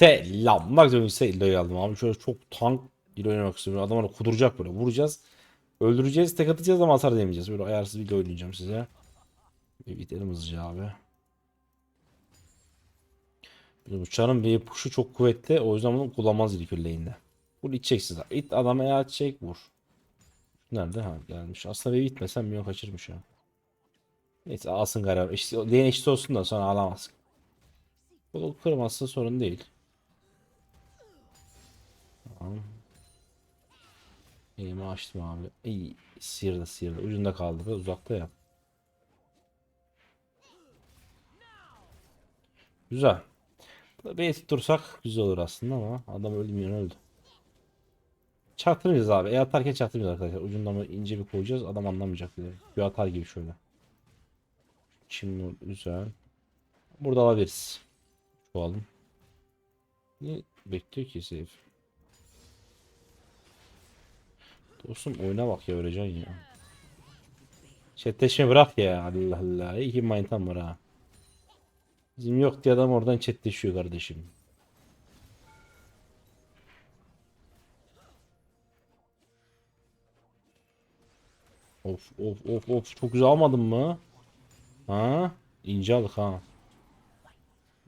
Selamlar üzere illoyu aldım abi. Şöyle çok tank ile oynamak istiyorum. Adamları kuduracak böyle. Vuracağız. Öldüreceğiz. Tek atacağız ama hasar demeyeceğiz. Böyle ayarsız bir oynayacağım size. Bir bitelim hızlıca abi. Bizim uçağın bir puşu çok kuvvetli. O yüzden bunu kullanmaz ilk lane'de. Bunu iteceksiniz. İt adama ya çek vur. Nerede? Ha gelmiş. Aslında bir itmesem milyon kaçırmış ya. Neyse alsın galiba. Eşit, lane eşit olsun da sonra alamaz. Bu kırmazsa sorun değil. Tamam. Elimi açtım abi. İyi. Sıyırdı sıyırdı. Ucunda kaldı. Uzakta ya. Güzel. Bir tuttursak güzel olur aslında ama adam ölmüyor öldü. Çaktırmayacağız abi. E atarken çaktırmayacağız arkadaşlar. Ucundan ince bir koyacağız. Adam anlamayacak bile. Bir atar gibi şöyle. Şimdi güzel. Burada alabiliriz. Çoğalım. Ne bekliyor ki save? Dostum oyuna bak ya öleceksin ya. Chatleşme bırak ya Allah Allah. İyi ki manitam var ha. Bizim yok diye adam oradan chatleşiyor kardeşim. Of of of of çok güzel almadın mı? Ha? İnce aldık ha.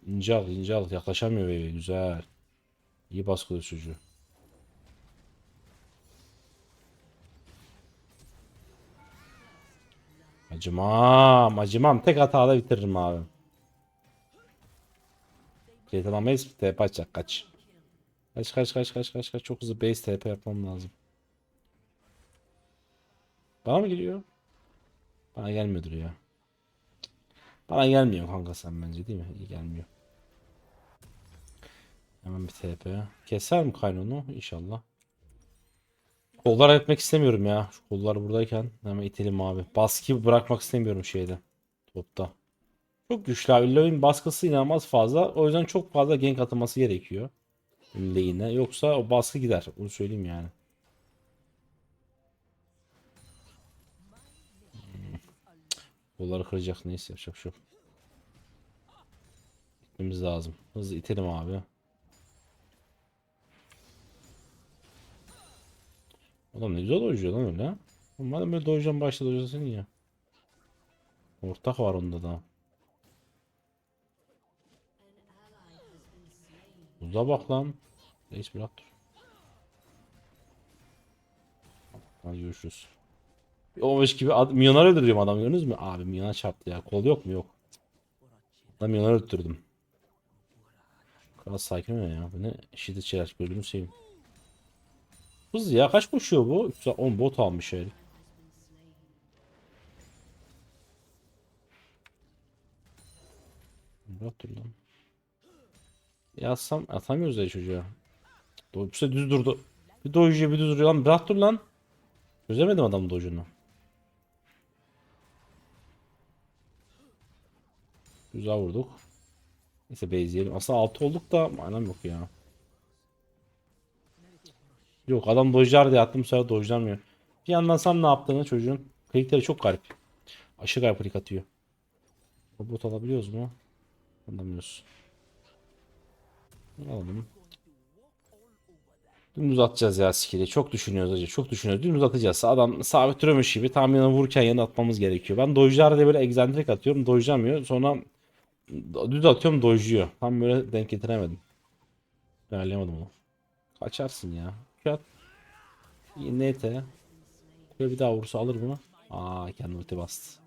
İnce aldık ince aldık yaklaşamıyor eve güzel. İyi baskılıyor çocuğu. Acımam acımam tek hatada bitiririm abi. Plate alamayız TP açacak kaç. Kaç kaç kaç kaç kaç kaç çok hızlı base TP yapmam lazım. Bana mı geliyor? Bana gelmiyordur ya. Bana gelmiyor kanka sen bence değil mi? İyi gelmiyor. Hemen bir TP. Keser mi kaynonu? İnşallah. Kollar etmek istemiyorum ya. Şu kollar buradayken hemen itelim abi. Baskı bırakmak istemiyorum şeyde. Topta. Çok güçlü abi. Löw'ün baskısı inanılmaz fazla. O yüzden çok fazla gank atılması gerekiyor. Lane'e. Yoksa o baskı gider. Bunu söyleyeyim yani. Hmm. Kolları kıracak. Neyse yapacak şu. Gitmemiz lazım. Hızlı itelim abi. Adam ne güzel dojuyor lan öyle. Madem böyle dojdan başla dojasın ya. Ortak var onda da. Uza bak lan. Reis bırak dur. Hadi görüşürüz. O iş gibi ad, milyonlar öldürüyorum adam gördünüz mü? Abi milyona çarptı ya. Kol yok mu? Yok. Lan milyonlar öldürdüm. Kral sakin ol ya. Bu ne? Şiddet şeyler gördüğünü seveyim. Hız ya kaç koşuyor bu? 310 bot almış herif. Bırak dur lan. Yazsam atamıyoruz ya çocuğa. Doğrupsa düz durdu. Bir dojuya bir düz duruyor lan. Bırak dur lan. Çözemedim adamın dojunu. Güzel vurduk. Neyse base'leyelim. Aslında 6 olduk da manam yok ya. Yok adam dojlar diye attım sonra dojlamıyor. Bir yandan sam ne yaptığını çocuğun. Klikleri çok garip. Aşırı garip klik atıyor. Robot alabiliyoruz mu? Alamıyoruz. Alalım. Dümdüz atacağız ya skill'i. Çok düşünüyoruz acı. Çok düşünüyoruz. Dümdüz atacağız. Adam sabit duruyormuş gibi tam yana vururken yana atmamız gerekiyor. Ben dojlar diye böyle egzantrik atıyorum. Dojlamıyor. Sonra düz atıyorum dojluyor. Tam böyle denk getiremedim. Ayarlayamadım onu. Kaçarsın ya. Kağıt. NT. Böyle bir daha vursa alır mı? Aa kendi ulti bastı.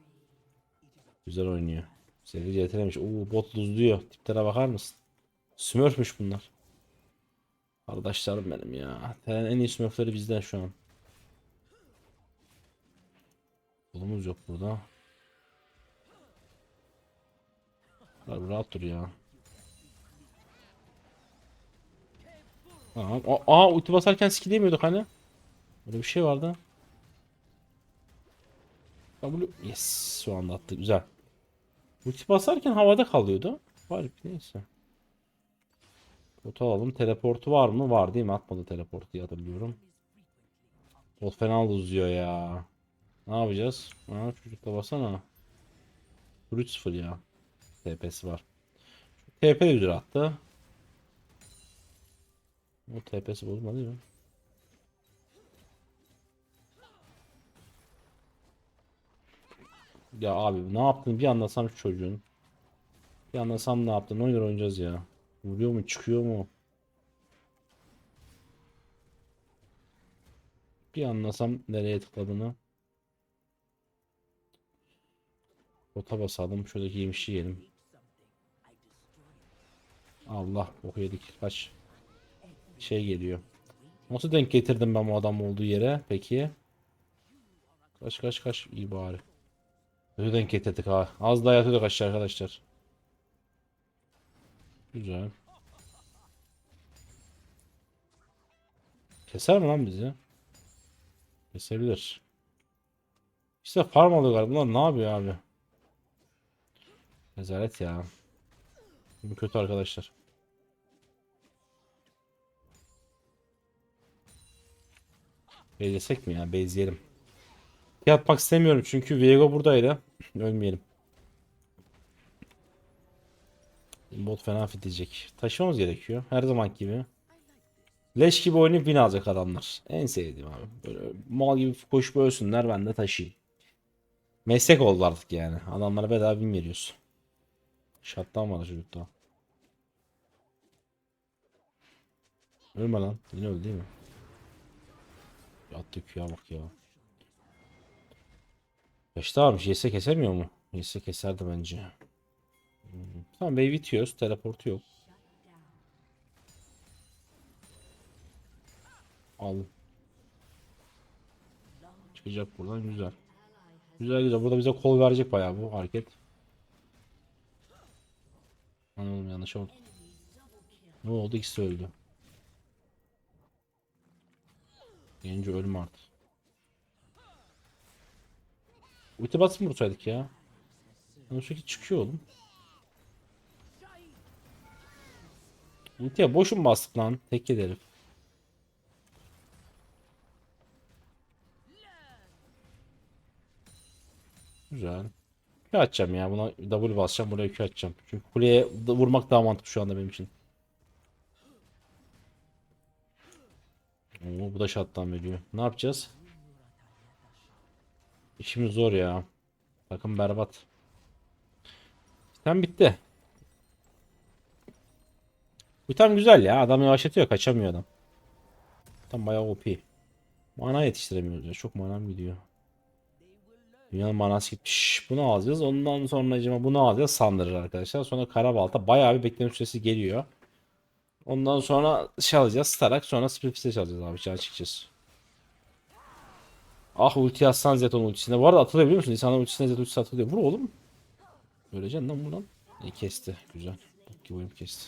Güzel oynuyor. Seviye yetenemiş. Oo bot luzluyor. Tiplere bakar mısın? Smurfmüş bunlar. Kardeşlerim benim ya. En iyi smurfleri bizden şu an. Kolumuz yok burada. Rahat dur ya. Aa, aa, ulti basarken skill yemiyorduk hani. Böyle bir şey vardı. W yes şu anda attı güzel. Ulti basarken havada kalıyordu. Var neyse. Bot alalım. Teleportu var mı? Var değil mi? Atmadı teleportu diye hatırlıyorum. Bot fena uzuyor ya. Ne yapacağız? Ha, çocuk da basana. 3-0 ya. TP'si var. TP de güzel attı. TP'si bozulmadı değil mi? Ya abi ne yaptın bir anlasam şu çocuğun. Bir anlasam ne yaptın göre oynayacağız ya. Vuruyor mu çıkıyor mu? Bir anlasam nereye tıkladığını. Bota basalım. Şuradaki yemişi yiyelim. Allah boku yedik. Kaç. Şey geliyor. Nasıl denk getirdim ben bu adam olduğu yere? Peki. Kaç kaç kaç. İyi bari. Kötü denk getirdik ha. Az daha yatıyorduk aşağı arkadaşlar. Güzel. Keser mi lan bizi? Kesebilir. İşte farm alıyorlar. Bunlar ne yapıyor abi? Rezalet ya. Kötü arkadaşlar. Bezlesek mi ya? Bezleyelim. Yatmak istemiyorum çünkü Viego buradaydı. Ölmeyelim. Bot fena fitecek. Taşımamız gerekiyor. Her zaman gibi. Leş gibi oynayıp win alacak adamlar. En sevdiğim abi. Böyle mal gibi koşup ölsünler ben de taşıyayım. Meslek oldu artık yani. Adamlara bedava win veriyoruz. Shutdown var çocukta. Ölme lan. Yine öldü değil mi? Attık ya bak ya. Beşte varmış. Yese kesemiyor mu? Yese keserdi bence. Hmm. Tamam wave itiyoruz. Teleportu yok. Al. Çıkacak buradan güzel. Güzel güzel. Burada bize kol verecek bayağı bu hareket. Anladım yanlış oldu. Ne oldu? İkisi öldü. Gelince ölüm artık. Ulti basıp mı vursaydık ya? Ama sürekli çıkıyor oğlum. Ultiye boşun bastık lan. Tek herif. Güzel. Q atacağım ya. Buna W basacağım. Buraya Q atacağım. Çünkü kuleye vurmak daha mantıklı şu anda benim için. Bu da shutdown veriyor. Ne yapacağız? İşimiz zor ya. Takım berbat. Tam bitti. Bu tam güzel ya. Adam yavaşlatıyor. Kaçamıyor adam. Tam bayağı OP. Mana yetiştiremiyoruz ya. Çok manam gidiyor. Dünyanın manası gitmiş. Bunu alacağız. Ondan sonra acaba bunu alacağız. Sandırır arkadaşlar. Sonra Karabalta bayağı bir bekleme süresi geliyor. Ondan sonra şey alacağız. Starak. Sonra Split Fist alacağız abi. Can çıkacağız. Ah ulti atsan Zeton ultisine. Bu arada atılıyor biliyor musun? İnsanlar ultisine Zeton ultisi atılıyor. Vur oğlum. Öleceksin lan buradan. İyi kesti. Güzel. Bak gibi oyun kesti.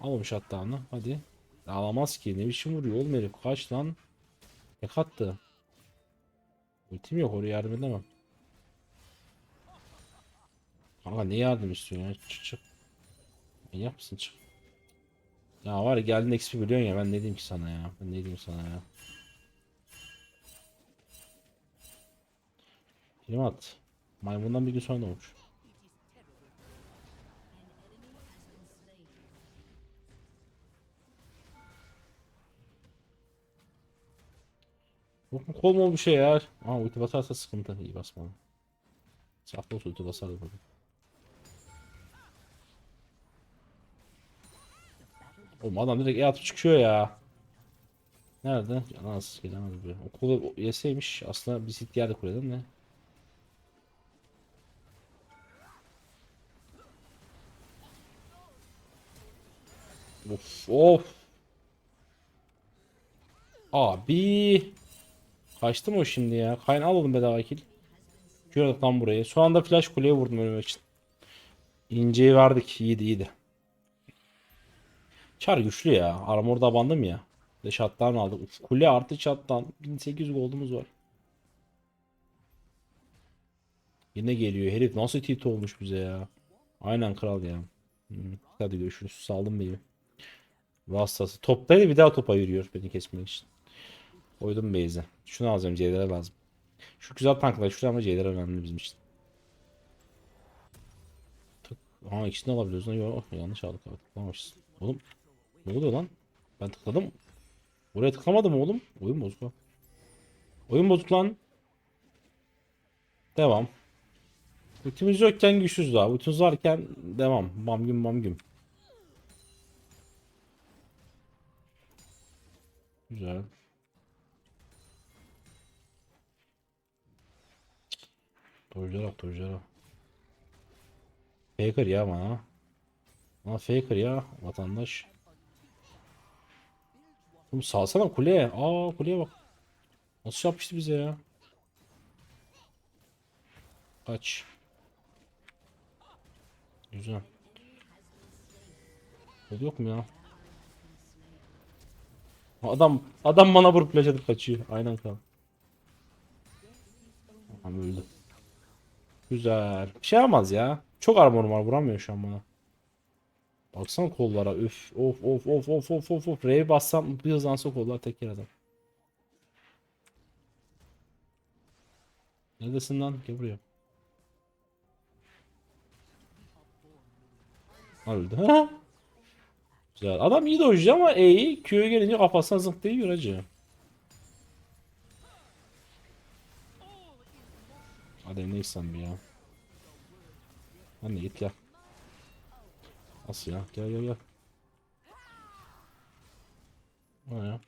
Almamış hatta onu. Hadi. Ağlamaz ki. Ne biçim vuruyor oğlum herif. Kaç lan. Ne kattı? Ultim yok oraya yardım edemem. Kanka ne yardım istiyorsun ya? Çık çık. Manyak mısın çık. Ya var ya geldin XP biliyorsun ya ben ne diyeyim ki sana ya. Ben ne diyeyim sana ya. Film at. Maymundan bir gün sonra doğmuş. Mu kol mu bir şey ya? Aa ulti basarsa sıkıntı. İyi basmalı. Saflı ulti basardı burada. Oğlum adam direkt E atıp çıkıyor ya. Nerede? Nasıl gelemez buraya. O kolu yeseymiş aslında bir sit yerde kuleden de. Of of. Abi. Kaçtı mı o şimdi ya? Kaynağı alalım bedava kill. Gördük lan burayı. Son anda flash kuleye vurdum ölmek için. İnceyi verdik. İyiydi iyiydi. Çar güçlü ya. Armor'da bandım ya. Ve shutdown aldık. Kule artı shutdown. 1800 gold'umuz var. Yine geliyor. Herif nasıl tilt olmuş bize ya. Aynen kral ya. Hmm. Hadi görüşürüz. Saldım beni. Vasıtası. Toptaydı bir daha topa yürüyor beni kesmek için. Koydum base'e. Şunu alacağım C'lere lazım. Şu güzel tanklar şuraya ama C'ler önemli bizim için. Tık. İkisini alabiliyoruz. Yok yanlış aldık abi. Tıklamamışız. Oğlum ne oluyor lan? Ben tıkladım. Buraya tıklamadım oğlum. Oyun bozuk. Oyun bozuk lan. Devam. Ultimiz yokken güçsüz daha. Ultimiz varken devam. Bam güm bam güm. Güzel. Dojlara dojlara. Faker ya bana. Bana faker ya vatandaş. Oğlum salsana kuleye. Aa kuleye bak. Nasıl yapıştı bize ya? Kaç. Güzel. Kol yok mu ya? Adam adam bana vurup atıp kaçıyor. Aynen kal. Tamam öldü. Güzel. Bir şey yapmaz ya. Çok armorum var vuramıyor şu an bana. Baksana kollara üf of of of of of of of R'ye bassam bir hızlansa kollar tek yer adam. Neredesin lan? Gel buraya. Öldü. Güzel. Adam iyi dojcu ama E'yi Q'ya gelince kafasına zınk diye yürüyecek. Hadi neyse bir ya. Anne git gel. Nasıl ya? Gel gel gel. Ne ya?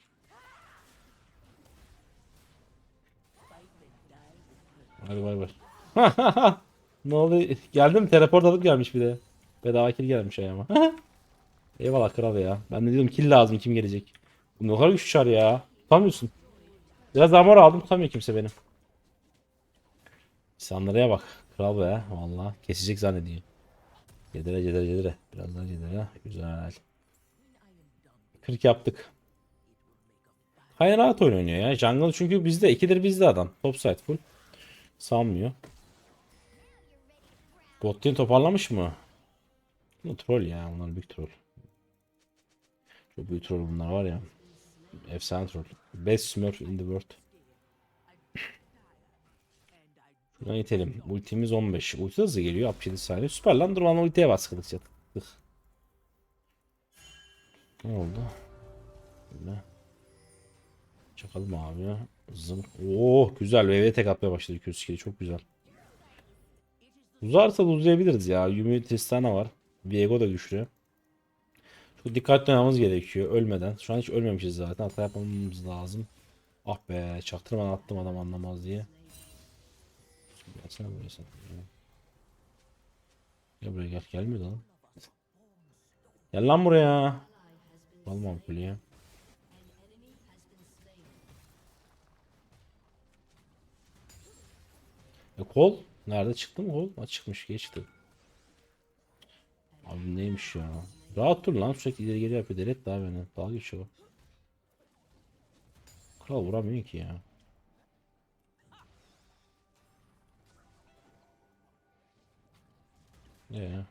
Hadi bay bay. ne oldu? Geldim teleport alıp gelmiş bir de. Bedava kill gelmiş ayağıma. Eyvallah kral ya. Ben de dedim kill lazım kim gelecek. Bu ne kadar güçlü çar ya. Tutamıyorsun. Biraz armor aldım tutamıyor kimse benim. İnsanlara bak. Kral be valla. Kesecek zannediyor. Cedere cedere cedere. Biraz daha cedere. Güzel. 40 yaptık. Hayır rahat oynuyor ya. Jungle çünkü bizde. ikidir bizde adam. Top side full. Sanmıyor. Bot lane toparlamış mı? Bu troll ya. Bunlar büyük troll. Çok büyük troll bunlar var ya. Efsane troll. Best smurf in the world. Şuradan itelim. Ultimiz 15. Ulti hızlı geliyor. 67 saniye. Süper lan. Dur lan ultiye bas kılıçça. Tık. Ne oldu? Böyle. Çakalım abi. Zınk. Oo güzel. VV tek atmaya başladı 200 skill'i. Çok güzel. Uzarsa uzayabiliriz ya. Yumi Tristana var. Viego da güçlü. Çok dikkatli oynamamız gerekiyor ölmeden. Şu an hiç ölmemişiz zaten. Hata yapmamamız lazım. Ah be çaktırmadan attım adam anlamaz diye. Gelsene buraya sen. Gel buraya gel. Gelmiyor lan. Gel lan buraya. Almam kuleye. E kol? Nerede çıktı mı kol? Ha çıkmış geçti. Abi neymiş ya? Rahat dur lan sürekli ileri geri yapıyor. Deret daha beni. Dalga geçiyor. Kral vuramıyor ki ya. Ya?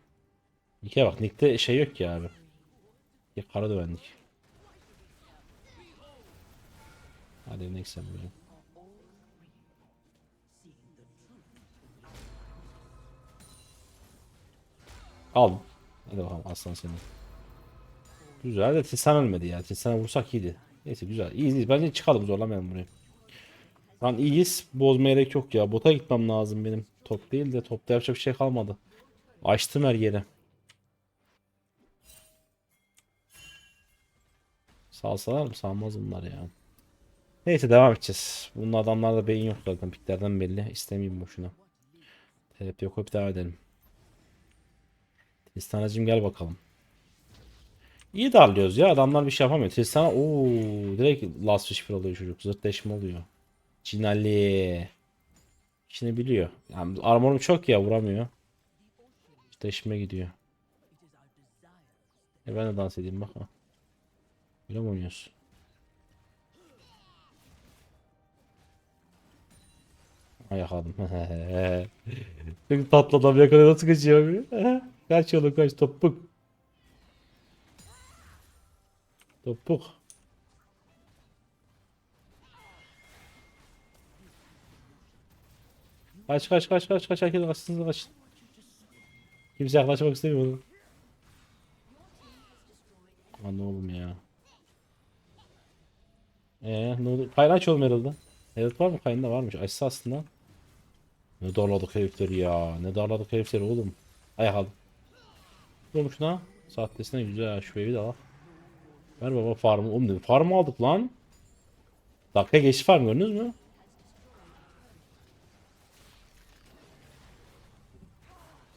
Nick'e bak. Nick'te şey yok ki abi. Ya kara dövenlik. Hadi Nick sen böyle. Al. Hadi bakalım aslan seni. Güzel de Tristan ölmedi ya. Tristan'a vursak iyiydi. Neyse güzel. İyiyiz. iyiyiz. Bence çıkalım zorlamayalım burayı. Lan iyiyiz. Bozmaya gerek yok ya. Bota gitmem lazım benim. Top değil de topta yapacak bir şey kalmadı. Açtım her yere. Salsalar mı? Salmaz bunlar ya. Neyse devam edeceğiz. Bunun adamlarda beyin yok zaten. Piklerden belli. İstemeyeyim boşuna. TP yok. Hep devam edelim. Tristana'cım gel bakalım. İyi darlıyoruz ya. Adamlar bir şey yapamıyor. Tristana ooo direkt last fish oluyor çocuk. Zırtleşme oluyor. Cinali. İşini biliyor. Yani armorum çok ya vuramıyor. Zırtleşme gidiyor. E ben de dans edeyim bak. ha. Öyle mi oynuyorsun? Ay yakaladım. Çok tatlı adam yakalıyor. Nasıl kaçıyor abi? kaç yolu kaç topuk. Topuk. Kaç kaç kaç kaç kaç herkes aslında kaç. Kimse yaklaşmak istemiyor. Lan oğlum ya. Ee, ne oldu? Kaynağı aç oğlum herhalde. Evet var mı? Kayında varmış. Açsa aslında. Ne darladık herifleri ya. Ne darladık herifleri oğlum. Ayak aldım. Oğlum şuna. Sahtesine güzel. Şu evi de al. Ver baba farmı. Oğlum ne farm aldık lan. Dakika geçti farm gördünüz mü?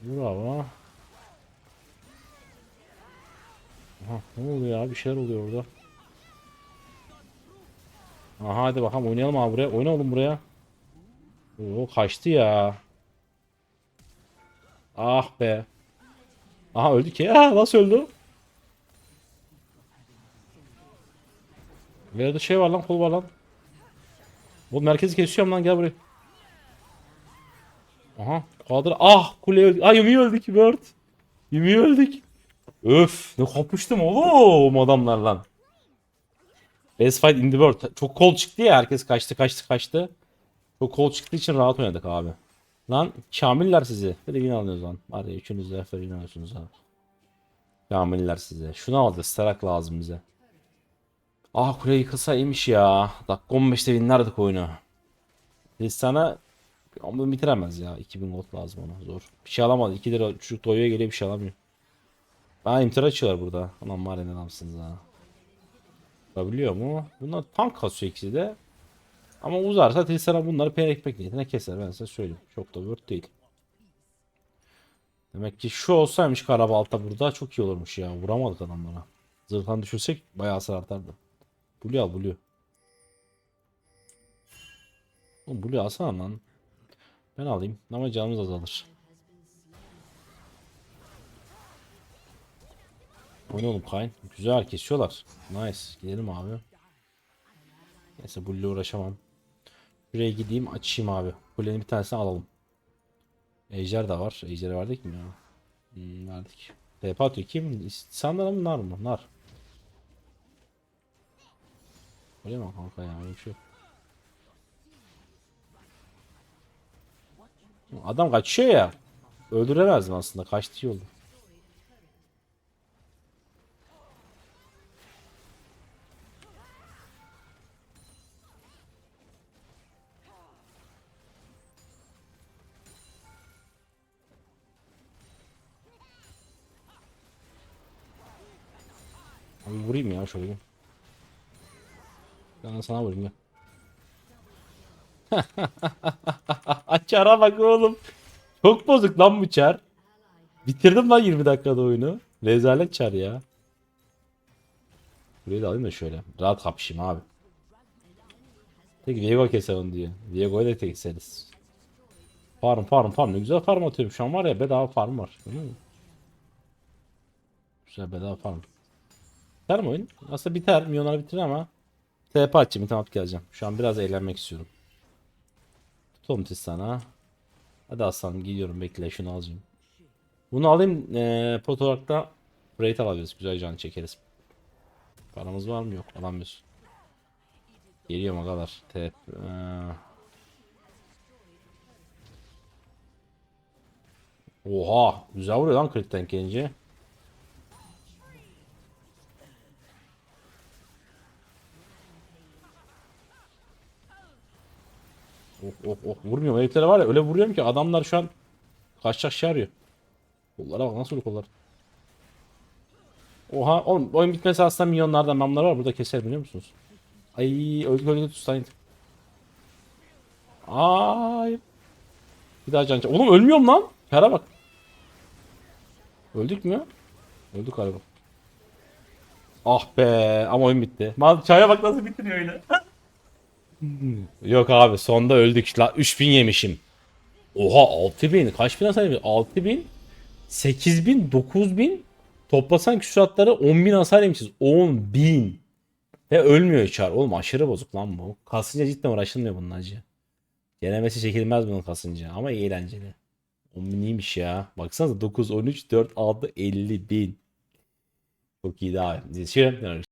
Bravo. Aha, ne oluyor ya? Bir şeyler oluyor orada. Aha hadi bakalım oynayalım abi buraya. Oyna oğlum buraya. Oo kaçtı ya. Ah be. Aha öldü ki. Aa, nasıl öldü? Nerede şey var lan kol var lan. Bu merkezi kesiyorum lan gel buraya. Aha kaldır. Ah kule öldü. Ah Yumi'yi öldük Bird. Yumi'yi öldük. Öf ne kapıştım oğlum adamlarla. Best fight in the world. Çok kol çıktı ya herkes kaçtı kaçtı kaçtı. Çok kol çıktığı için rahat oynadık abi. Lan Kamiller sizi. Hadi win alıyoruz lan. Ya üçünüz de win alıyorsunuz abi. Kamiller size. Şunu aldı. Starak lazım bize. Ah kule yıkılsa iyiymiş ya. Dakika 15'te winlerdik oyunu. Biz sana ama bitiremez ya. 2000 gold lazım ona. Zor. Bir şey alamadı. 2 lira çocuk doyuyor geliyor bir şey alamıyor. Aa imtir açıyorlar burada. Aman var ne adamsınız ha. Yapabiliyor mu? Bunlar tank kasıyor ikisi de. Ama uzarsa Tilsera bunları per ekmek niyetine keser ben size söyleyeyim. Çok da word değil. Demek ki şu olsaymış Karabalta burada çok iyi olurmuş ya. Vuramadık adamlara. Zırhtan düşürsek bayağı hasar artardı. Blue al Blue. Oğlum Blue alsana lan. Ben alayım ama canımız azalır. O ne oğlum Kayn? Güzel kesiyorlar. Nice. Gidelim abi. Neyse Blue uğraşamam. Şuraya gideyim açayım abi. Kulenin bir tanesini alalım. Ejder de var. Ejder'i verdik mi ya? Hmm, verdik. TP atıyor. Kim? Sandalye mı? Nar mı? Nar. Öyle mi kanka ya? Öyle bir şey yok. Adam kaçıyor ya. Öldüremezdim aslında. Kaçtı iyi oldu. Abi vurayım ya şöyle. Ben sana vurayım ya. Çara bak oğlum. Çok bozuk lan bu çar. Bitirdim lan 20 dakikada oyunu. Rezalet çar ya. Burayı da alayım da şöyle. Rahat kapışayım abi. Tek Viego keselim diyor. Viego'yu da tek keseriz. Farm farm farm. Ne güzel farm atıyorum. Şu an var ya bedava farm var. Güzel bedava farm. Biter mi oyun? Aslında biter. Milyonlar bitirir ama TP açayım. Tamam geleceğim. Şu an biraz eğlenmek istiyorum. Tutalım sana. Hadi aslanım gidiyorum bekle şunu alacağım. Bunu alayım eee pot olarak da rate alabiliriz. Güzel can çekeriz. Paramız var mı? Yok alamıyoruz. Geliyor mu kadar? Tep. eee. Oha! Güzel vuruyor lan kritten gelince. Of of of vurmuyorum. Heriflere var ya öyle vuruyorum ki adamlar şu an kaçacak şey arıyor. Kollara bak nasıl kollar. Oha oğlum oyun bitmesi aslında milyonlardan mamlar var burada keser biliyor musunuz? Ay öldük öldük tutayım. Ay. Bir daha can Oğlum ölmüyorum lan. Kara bak. Öldük mü? Öldük galiba. Ah be ama oyun bitti. Çaya bak nasıl bitiriyor öyle. Yok abi sonda öldük. La 3000 yemişim. Oha 6000 kaç bin hasar yemiş? 6000 8000 9000 toplasan küsuratları 10000 hasar yemişiz. 10000 ve ölmüyor çar. Oğlum aşırı bozuk lan bu. Kasınca cidden uğraşılmıyor bunun acı. Denemesi çekilmez bunun kasınca ama eğlenceli. 10.000 iyiymiş ya. Baksanıza 9, 13, 4, 6, 50 bin. Çok iyi daha. Dizişiyorum.